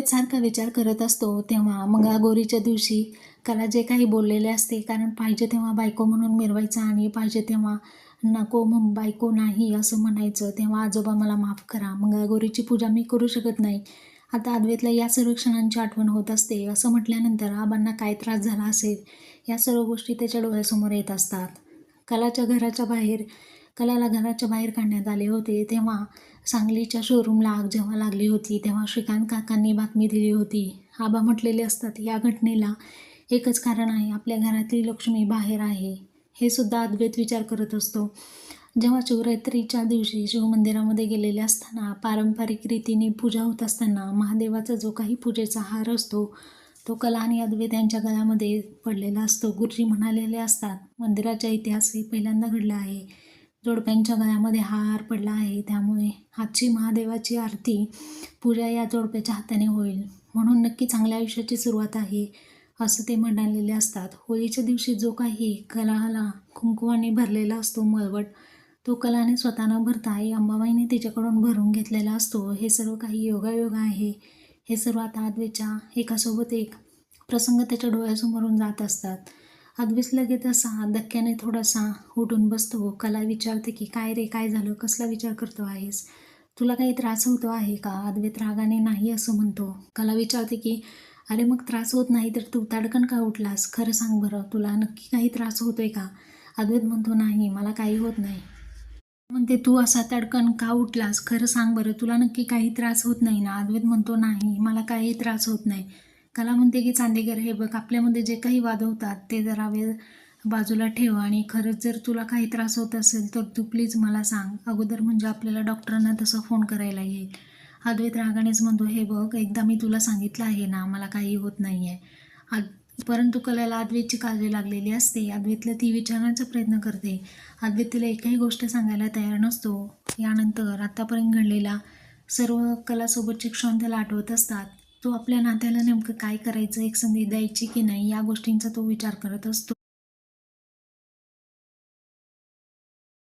सारखा विचार करत असतो तेव्हा. मंगळागौरीच्या दिवशी कला जे काही बोललेले असते कारण पाहिजे तेव्हा बायको म्हणून मिरवायचं आणि पाहिजे तेव्हा नको मग बायको नाही असं म्हणायचं तेव्हा आजोबा मला माफ करा. मंगळागौरीची पूजा मी करू शकत नाही. आता अद्वैतला या सर्व क्षणांची आठवण होत असते. असं म्हटल्यानंतर आबांना काय त्रास झाला असेल या सर्व गोष्टी त्याच्या डोळ्यासमोर येत असतात. कलाच्या घराच्या बाहेर कलाला घराच्या बाहेर काढण्यात आले होते. तेव्हा सांगलीच्या शोरूमला आग जेव्हा लागली होती तेव्हा श्रीकांत काकांनी बातमी दिली होती. आबा म्हटलेले असतात या घटनेला एकच कारण आहे आपल्या घरातली लक्ष्मी बाहेर आहे. हे सुद्धा अद्वैत विचार करत असतो. जेव्हा शिवरात्रीच्या दिवशी शिवमंदिरामध्ये गेलेले असताना पारंपरिक रीतीने पूजा होत असताना महादेवाचा जो काही पूजेचा हार असतो तो कला आणि अद्वैत यांच्या गळ्यामध्ये पडलेला असतो. गुरुजी म्हणालेले असतात मंदिराचा इतिहास हे पहिल्यांदा घडला आहे. जोडप्यांच्या गळ्यामध्ये हार पडला आहे. त्यामुळे आजची महादेवाची आरती पूजा या जोडप्याच्या हाताने होईल. म्हणून नक्की चांगल्या आयुष्याची सुरुवात आहे असं ते म्हणालेले असतात. होळीच्या दिवशी जो काही कलाला कुंकुवाने भरलेला असतो मळवट तो कलाने स्वतः न भरता आई अंबाबाईने तिच्याकडून भरून घेतलेला असतो. हे सर्व काही योगायोग आहे. हे सर्व आता आदवेच्या एकासोबत एक प्रसंग त्याच्या डोळ्यासमोरून जात असतात. अद्वैत लगेच असा धक्क्याने थोडासा उठून बसतो. कला विचारते की काय रे काय झालं? कसला विचार करतो आहेस? तुला काही त्रास होतो आहे का? अद्वैत रागाने नाही असं म्हणतो. कला विचारते की अरे मग त्रास होत नाही तर तू ताडकन का उठलास? खरं सांग बरं तुला नक्की काही त्रास होतोय का? अद्वैत म्हणतो नाही मला काही होत नाही. म्हणते तू असा तडकन का उठलास? खरं सांग बरं तुला नक्की काही त्रास होत नाही ना? अद्वैत म्हणतो नाही मला काही त्रास होत नाही. कला म्हणते की चांदेकर हे बघ. आपल्यामध्ये जे काही वाद होतात ते जरा वेळ बाजूला ठेव आणि खरंच जर तुला काही त्रास होत असेल तर तू प्लीज मला सांग. अगोदर म्हणजे आपल्याला डॉक्टरांना तसं फोन करायला येईल. अद्वैत रागानेच म्हणतो हे बघ एकदा मी तुला सांगितलं आहे ना मला काही होत नाही आहे आद परंतु कलेला अद्वैतची काळजी लागलेली असते. अद्वैतला ती विचारण्याचा प्रयत्न करते. अद्वैत तिला एकही गोष्ट सांगायला तयार नसतो. यानंतर आत्तापर्यंत घडलेला सर्व कलासोबतचे क्षण त्याला आठवत असतात. तो आपल्या नात्याला नेमकं काय करायचं एक संधी द्यायची की नाही या गोष्टींचा तो विचार करत असतो.